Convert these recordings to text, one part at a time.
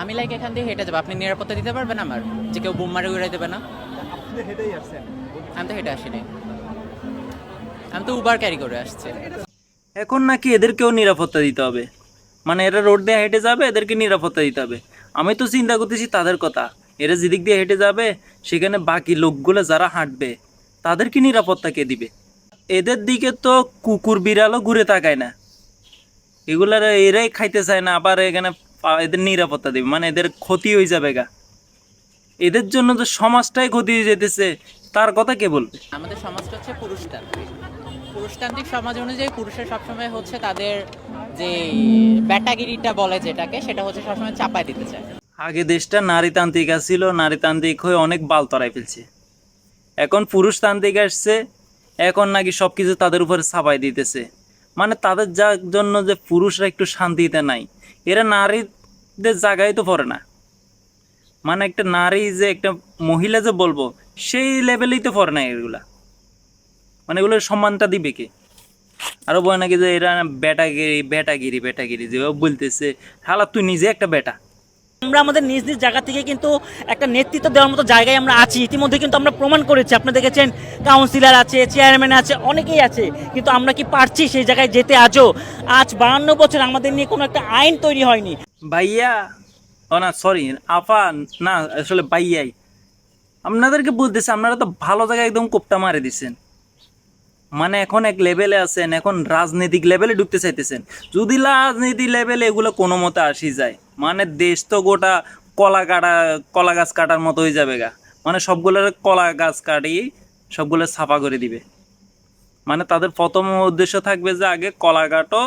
আমি লাইক এখান দিয়ে হেঁটে যাব। আপনি নিরাপত্তা দিতে পারবেন আমার? যে কেউ বুম মারে উড়াই দেবে না? আপনি হেঁটেই আসছেন। আমি তো হেঁটে আসিনি। আমি তো উবার ক্যারি করে আসছি। এখন নাকি এদেরকেও নিরাপত্তা দিতে হবে। মানে এরা রোড দিয়ে হেঁটে যাবে এদেরকে নিরাপত্তা দিতে হবে। আমি তো চিন্তা করতেছি তাদের কথা। এরা যেদিক দিয়ে হেঁটে যাবে সেখানে বাকি লোকগুলো যারা হাঁটবে তাদেরকে নিরাপত্তা কে দিবে? এদের দিকে তো কুকুর বিড়ালও ঘুরে তাকায় না। এগুলার এরাই খাইতে চায় না আবার এখানে এদের নিরাপত্তা দিবে। মানে এদের ক্ষতি হয়ে যাবে গা। এদের জন্য তো সমাজটাই ক্ষতি হয়ে যেতেছে তার কথা কে বলবে? আমাদের সমাজটা হচ্ছে পুরুষতান্ত্রিক। পুরুষতান্ত্রিক সমাজ অনুযায়ী পুরুষের সবসময় হচ্ছে তাদের যে ব্যাটাগিরিটা বলে যেটাকে সেটা হচ্ছে সবসময় চাপায় দিতে চায়। আগে দেশটা নারীতান্ত্রিক ছিল নারীতান্ত্রিক হয়ে অনেক বাল তরাই ফেলছে। এখন পুরুষতান্ত্রিক আসছে এখন নাকি সব কিছু তাদের উপরে ছাপাই দিতেছে। মানে তাদের যার জন্য যে পুরুষরা একটু শান্তিতে নাই এরা নারীদের জায়গায় তো পড়ে না। মানে একটা নারী যে একটা মহিলা যে বলব, সেই লেভেলেই তো পড়ে না এগুলা। মানে এগুলোর সম্মানটা দিবে কে? আরও বলে নাকি যে এরা বেটাগিরি বেটাগিরি বেটাগিরি যেভাবে বলতেছে, হালা, তুই নিজে একটা বেটা। আমরা আমাদের নিজ নিজ জায়গা থেকে কিন্তু একটা নেতৃত্ব দেওয়ার মতো জায়গায় আমরা আছি। ইতিমধ্যে কিন্তু আমরা প্রমাণ করেছি। আপনি দেখেছেন কাউন্সিলর আছে চেয়ারম্যান আছে, অনেকেই আছে। কিন্তু আমরা কি পারছি সেই জায়গায় যেতে আজও? আজ বাহান্ন বছর আমাদের নিয়ে কোনো একটা আইন তৈরি হয়নি। ভাইয়া, ও না সরি আপা, না, আসলে ভাইয়াই। আপনাদেরকে বলতেছে, আপনারা তো ভালো জায়গায় একদম কোপটা মারে দিচ্ছেন মানে এখন এক লেভেলে আছেন, এখন রাজনৈতিক লেভেলে ঢুকতে চাইতেছেন। যদি রাজনীতি লেভেলে এগুলো কোনো মতে আসি যায় মানে দেশ তো গোটা কলা কাটা কলা গাছ কাটার মতো হয়ে যাবে গা। মানে সবগুলোর কলা গাছ কাটিয়ে সবগুলো ছাপা করে দিবে। মানে তাদের প্রথম উদ্দেশ্য থাকবে যে আগে কলা কাটো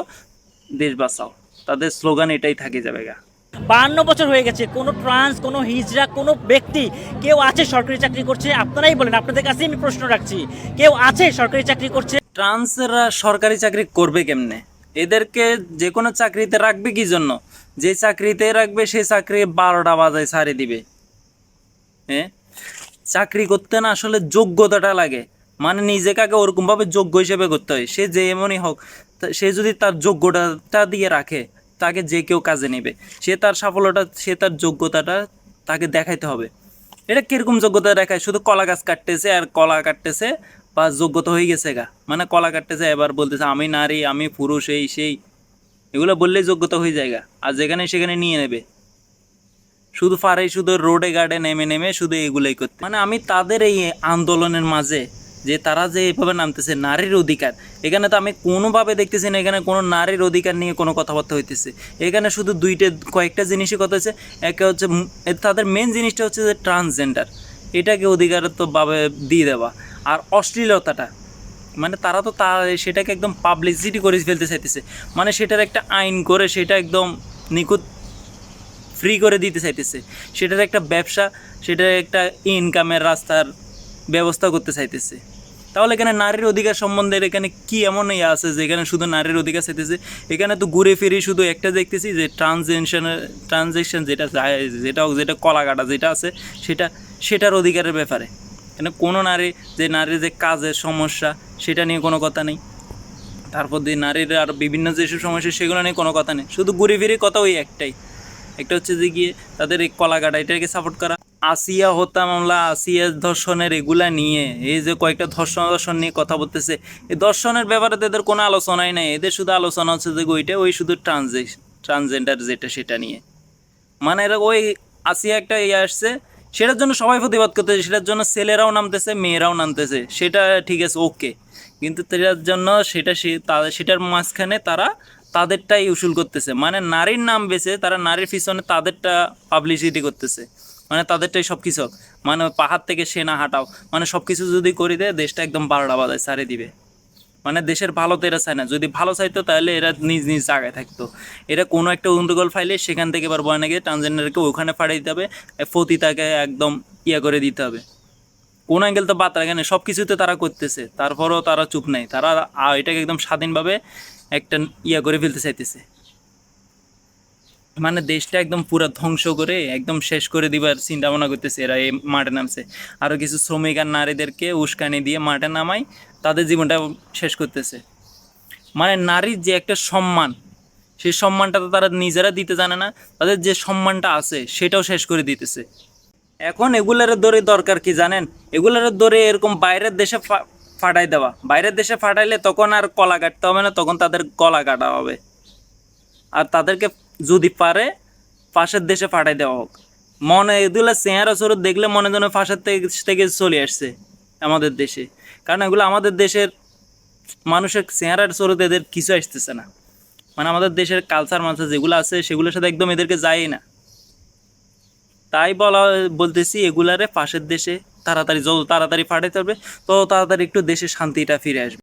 দেশ বাঁচাও। তাদের স্লোগান এটাই থাকে যাবে গা। বাহান্ন বছর হয়ে গেছে কোনো ট্রান্স কোনো হিজড়া কোনো ব্যক্তি কেউ আছে সরকারি চাকরি করছে? আপনারাই বলেন আপনাদের কাছে আমি প্রশ্ন রাখছি কেউ আছে সরকারি চাকরি করছে? ট্রান্সরা সরকারি চাকরি করবে কেমনে? এদেরকে যে কোনো চাকরিতে রাখবে কি জন্য? যে চাকরিতে রাখবে, সে চাকরি বারোটা বাজায় ছাড়ে দিবে। হ্যাঁ চাকরি করতে না আসলে যোগ্যতাটা লাগে। মানে নিজেকে আগে ওরকমভাবে যোগ্য হিসেবে করতে হয়। সে যে এমনই হোক সে যদি তার যোগ্যতাটা দিয়ে রাখে, তাকে যে কেউ কাজে নেবে, সে তার সাফল্যটা, সে তার যোগ্যতাটা তাকে দেখাইতে হবে। এটা কীরকম যোগ্যতা দেখায়? শুধু কলা গাছ কাটতেছে আর কলা কাটতেছে বা যোগ্যতা হয়ে গেছে গা? মানে কলা কাটতেছে, এবার বলতেছে, আমি নারী, আমি পুরুষ, এই, সেই। এগুলো বললেই যোগ্যতা হয়ে যায় গা। আর যেখানে সেখানে নিয়ে নেবে। শুধু পারে শুধু রোডে গার্ডে নেমে নেমে শুধু এগুলোই করতে। মানে আমি তাদের এই আন্দোলনের মাঝে যে তারা যে এভাবে নামতেছে, নারীর অধিকার, এখানে তো আমি কোনোভাবে দেখতেছি না, এখানে কোনো নারীর অধিকার নিয়ে কোনো কথাবার্তা হইতেছে। এখানে শুধু দুইটা, কয়েকটা জিনিসই কথা হচ্ছে। একে হচ্ছে তাদের মেন জিনিসটা হচ্ছে যে ট্রান্সজেন্ডার এটাকে অধিকারত্বভাবে দিয়ে দেওয়া। আর অশ্লীলতাটা মানে তারা তো তা সেটাকে একদম পাবলিসিটি করে ফেলতে চাইতেছে। মানে সেটার একটা আইন করে সেটা একদম নিখুঁত ফ্রি করে দিতে চাইতেছে। সেটার একটা ব্যবসা, সেটার একটা ইনকামের রাস্তার ব্যবস্থা করতে চাইতেছে। তাহলে এখানে নারীর অধিকার সম্বন্ধে এখানে কি এমন ইয়ে আছে যে এখানে শুধু নারীর অধিকার চাইতেছে? এখানে তো ঘুরে ফিরে শুধু একটা দেখতেছি যে ট্রানজেকশনের ট্রানজেকশন যেটা যেটা যেটা কলাকাটা যেটা আছে, সেটা সেটার অধিকারের ব্যাপারে। এখানে কোনো নারী যে নারীর যে কাজের সমস্যা, সেটা নিয়ে কোনো কথা নেই। তারপর দিয়ে নারীর আর বিভিন্ন যেসব সমস্যা, সেগুলো নিয়ে কোনো কথা নেই। শুধু ঘুরে ফিরে কথা ওই একটাই। একটা হচ্ছে যে গিয়ে তাদের এই কলাকাটা এটাকে সাপোর্ট করা। আসিয়া হত্যা মামলা, আসিয়া ধর্ষণের এগুলা নিয়ে, এই যে কয়েকটা ধর্ষণ ধর্ষণ নিয়ে কথা বলতেছে, এই ধর্ষণের ব্যাপারে তো এদের কোনো আলোচনাই নাই। এদের শুধু আলোচনা হচ্ছে যে ওইটা, ওই শুধু ট্রানজে ট্রান্সজেন্ডার যেটা, সেটা নিয়ে। মানে এরা ওই আসিয়া একটা ইয়ে আসছে সেটার জন্য সবাই প্রতিবাদ করতেছে, সেটার জন্য ছেলেরাও নামতেছে, মেয়েরাও নামতেছে, সেটা ঠিক আছে ওকে কিন্তু সেটার জন্য সেটা তাদের সেটার মাঝখানে তারা তাদেরটাই উসুল করতেছে। মানে নারীর নাম বেছে তারা নারীর পিছনে তাদেরটা পাবলিসিটি করতেছে। মানে তাদেরটাই সব কিছু মানে পাহাড় থেকে সেনা হাঁটাও। মানে সব কিছু যদি করে দেয়, দেশটা একদম বারোটা বাজায় সারে দিবে। মানে দেশের ভালো তো এরা চায় না। যদি ভালো চাইতো তাহলে এরা নিজ নিজ জায়গায় থাকতো। এরা কোনো একটা উন্দগোল ফাইলে সেখান থেকে এবার বয়নাকে ট্রান্সজেন্ডারকে ওখানে পাঠিয়ে দিতে হবে ফতি তাকে একদম ইয়া করে দিতে হবে। কোন অ্যাঙ্গেল তো বাদ রাখে না সব কিছুতে তারা করতেছে। তারপরও তারা চুপ নেই। তারা এটাকে একদম স্বাধীনভাবে একটা ইয়া করে ফেলতে চাইতেছে। মানে দেশটা একদম পুরো ধ্বংস করে একদম শেষ করে দিবার চিন্তা ভাবনা করতেছে এরা এই মাঠে নামছে। আরও কিছু শ্রমিক আর নারীদেরকে উস্কানি দিয়ে মাঠে নামাই তাদের জীবনটা শেষ করতেছে। মানে নারীর যে একটা সম্মান, সেই সম্মানটা তো তারা নিজেরা দিতে জানে না, তাদের যে সম্মানটা আছে সেটাও শেষ করে দিতেছে। এখন এগুলার দরে দরকার কি জানেন? এগুলার দরে এরকম বাইরের দেশে ফাটাই দেওয়া। বাইরের দেশে ফাটাইলে তখন আর কলা কাটতে হবে না, তখন তাদের গলা কাটা হবে। আর তাদেরকে যদি পারে, পাশের দেশে ফাটাই দেওয়া হোক। মনে, এগুলো চেহারা স্বরূপ দেখলে মনে যেন ফাঁসের থেকে চলে আসছে আমাদের দেশে। কারণ এগুলো আমাদের দেশের মানুষের চেহারার স্বরূপ এদের কিছু আসতেছে না। মানে আমাদের দেশের কালচার মালচার যেগুলো আছে, সেগুলোর সাথে একদম এদেরকে যায় না। তাই বলা, বলতেছি, এগুলারে পাশের দেশে তাড়াতাড়ি, যত তাড়াতাড়ি ফাটাইতে হবে তত তাড়াতাড়ি একটু দেশে শান্তিটা ফিরে আসবে।